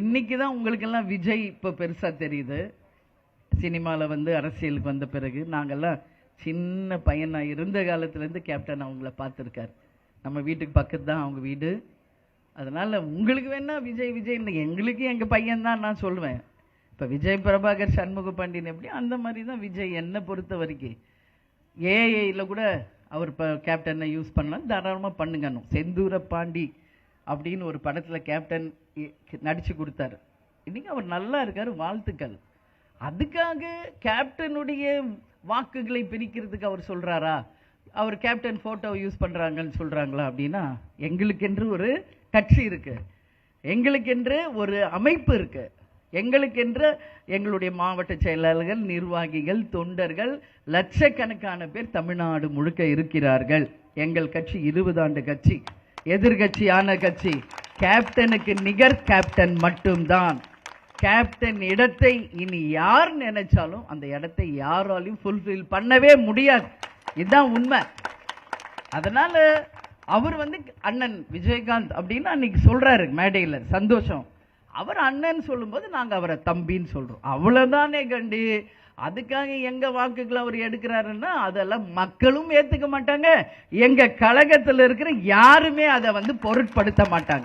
இன்னைக்கு தான் உங்களுக்கெல்லாம் விஜய் இப்போ பெருசாக தெரியுது. சினிமாவில் வந்து அரசியலுக்கு வந்த பிறகு நாங்கள்லாம் சின்ன பையனாக இருந்த காலத்துலேருந்து கேப்டன் அவங்கள பார்த்துருக்காரு. நம்ம வீட்டுக்கு பக்கத்து தான் அவங்க வீடு. அதனால் உங்களுக்கு வேணால் விஜய் விஜய் எங்களுக்கு எங்கள் பையன் தான் நான் சொல்லுவேன் இப்போ விஜய் பிரபாகர் சண்முக பாண்டியன் எப்படி அந்த மாதிரி தான் விஜய் என்னை பொறுத்த வரைக்கும். ஏஐயில் கூட அவர் இப்போ கேப்டனை யூஸ் பண்ணலாம். தாராளமாக பண்ணுங்கன்னு செந்தூர பாண்டி அப்படின்னு ஒரு படத்தில் கேப்டன் நடித்து கொடுத்தாரு. இன்னைக்கு அவர் நல்லா இருக்காரு வாழ்த்துக்கள். அதுக்காக கேப்டனுடைய வாக்குகளை பிரிக்கிறதுக்கு அவர் சொல்கிறாரா அவர் கேப்டன் ஃபோட்டோவை யூஸ் பண்ணுறாங்கன்னு சொல்கிறாங்களா அப்படின்னா எங்களுக்கென்று ஒரு கட்சி இருக்கு. எங்களுக்கென்று ஒரு அமைப்பு இருக்குது எங்களுக்கென்று எங்களுடைய மாவட்ட செயலாளர்கள் நிர்வாகிகள் தொண்டர்கள் லட்சக்கணக்கான பேர் தமிழ்நாடு முழுக்க இருக்கிறார்கள். எங்கள் கட்சி இருபது ஆண்டு கட்சி. எதிர்கட்சியான கட்சி கேப்டனுக்கு நிகர் கேப்டன் மட்டும்தான். கேப்டன் இடத்தை இனி யார் நினைச்சாலும் அந்த இடத்தை யாராலையும் ஃபுல்ஃபில் பண்ணவே முடியாது. இதுதான் உண்மை. அதனால அவர் வந்து அண்ணன் விஜயகாந்த் அப்படின்னு அன்னைக்கு சொல்றாரு மேடையில் சந்தோஷம். அவர் அண்ணன் சொல்லும்போது நாங்கள் அவரை தம்பின்னு சொல்கிறோம் அவ்வளோதானே கண்டு. அதுக்காக எங்க வாக்குகளை அவர் எடுக்கிறாருன்னா அதெல்லாம் மக்களும் ஏத்துக்க மாட்டாங்க. எங்க கழகத்துல இருக்கிற யாருமே அதை வந்து பொருட்படுத்த மாட்டாங்க.